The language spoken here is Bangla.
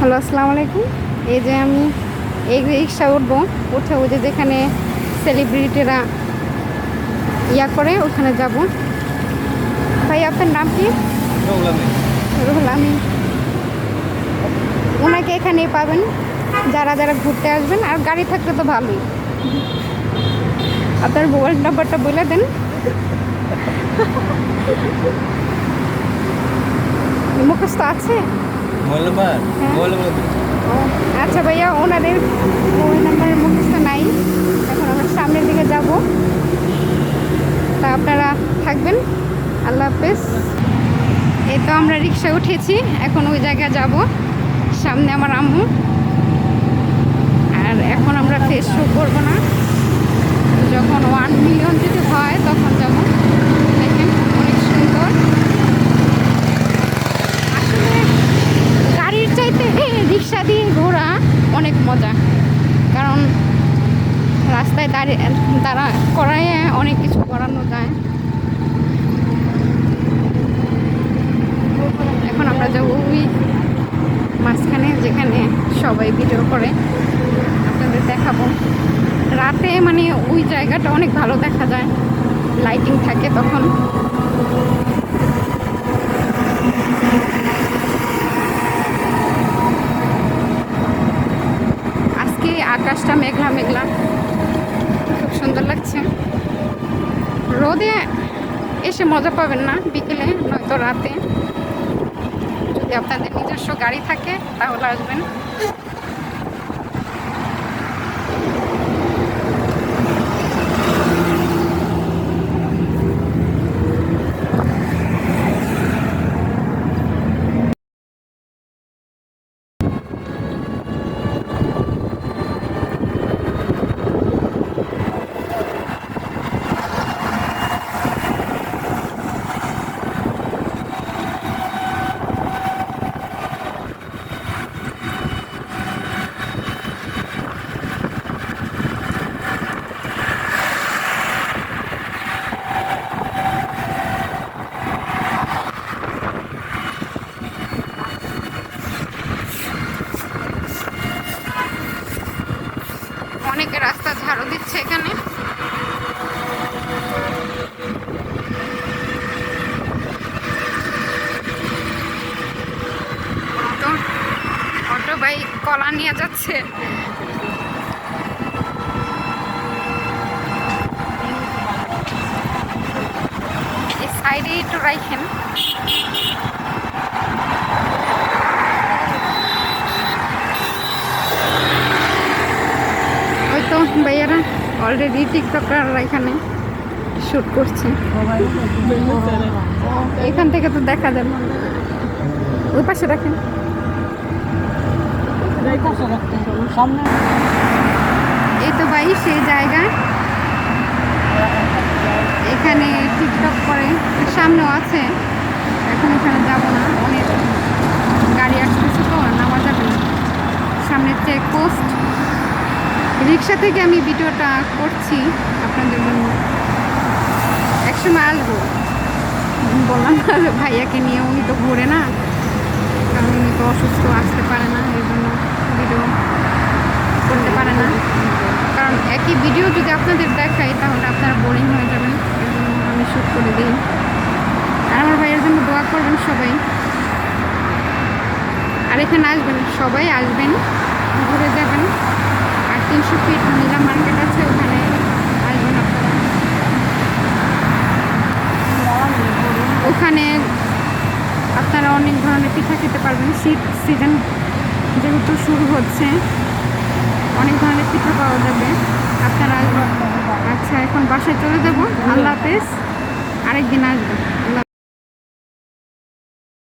হ্যালো আসসালামু আলাইকুম। এই যে আমি এই রিক্সা উঠবো উঠে ওই যে যেখানে সেলিব্রিটিরা ইয়া করে ওখানে যাব। ভাই আপনার নাম কি? রুহুল আমি ওনাকে এখানে পাবেন যারা যারা ঘুরতে আসবেন আর গাড়ি থাকলে তো ভালোই। আপনার মোবাইল নাম্বারটা বলে দেন। মুখস্থ আছে? মোবাইল নাম্বার হ্যাঁ। ও আচ্ছা ভাইয়া ওনাদের মোবাইল নাম্বারের মুখস্থ নাই। এখন আমরা সামনের দিকে যাব। তা আপনারা থাকবেন। আল্লাহ হাফেজ। এই তো আমরা রিক্সা উঠেছি। এখন ওই জায়গায় যাব। সামনে আমার আম্মু। আর এখন আমরা ফেস শো করব না। যখন ওয়ান মিলিয়ন যদি হয় তখন যাব দেখেন অনেক সুন্দর আসলে গাড়ির চাইতে রিক্সা দিয়ে ঘোরা অনেক মজা। কারণ রাস্তায় দাঁড়িয়ে দাঁড়া করায় অনেক কিছু করানো যায়। এখন আমরা যাব ওই মাঝখানে যেখানে সবাই ভিডিও করে। আপনাদের দেখাবো। রাতে মানে ওই জায়গাটা অনেক ভালো দেখা যায়। লাইটিং থাকে তখন। আকাশটা মেঘলা মেঘলা। খুব সুন্দর লাগছে। রোদে এসে মজা পাবেন না বিকেলে, নয়তো রাতে। যদি আপনাদের নিজস্ব গাড়ি থাকে, তাহলে আসবেন অনেকে রাস্তা ঝাড়ু দিচ্ছে এখানে। অটো অটো ভাই কলা নিয়ে যাচ্ছে। সাইডে একটু রাখেন ভাইয়ারা অলরেডি টিকটকাররা এখানে শ্যুট করছে। এখান থেকে তো দেখা যাবে। ওই পাশে রাখেন। এই তো ভাই, সেই জায়গায় এখানে টিকটক করে। সামনেও আছে। এখন এখানে যাব না। অনেক গাড়ি আসতেছে তো নামা যাবে না। সামনে চেক পোস্ট রিক্সা থেকে আমি ভিডিওটা করছি, আপনাদের জন্য একসময় আসব বললাম, ভাইয়াকে নিয়ে উনি তো ঘুরে না, কারণ উনি তো অসুস্থ, আসতে পারে না, এই জন্য ভিডিও করতে পারে না। কারণ একই ভিডিও যদি আপনাদের দেখাই, তাহলে আপনারা বোরিং হয়ে যাবেন, এই জন্য আমি শ্যুট করে দিই। আর আমার ভাইয়ের জন্য দোয়া করবেন সবাই। আর এখানে আসবেন, সবাই আসবেন, ঘুরে যাবেন। তিনশো ফিট নীলা মার্কেট আছে, ওখানে আসবেন আপনারা। ওখানে আপনারা অনেক ধরনের পিঠা খেতে পারবেন। শীত সিজন যেহেতু শুরু হচ্ছে, অনেক ধরনের পিঠা পাওয়া যাবে। আপনারা আসবেন আচ্ছা এখন বাসায় চলে যাব। আল্লাহ হাফেজ। আরেকদিন আসবেন। আল্লাহ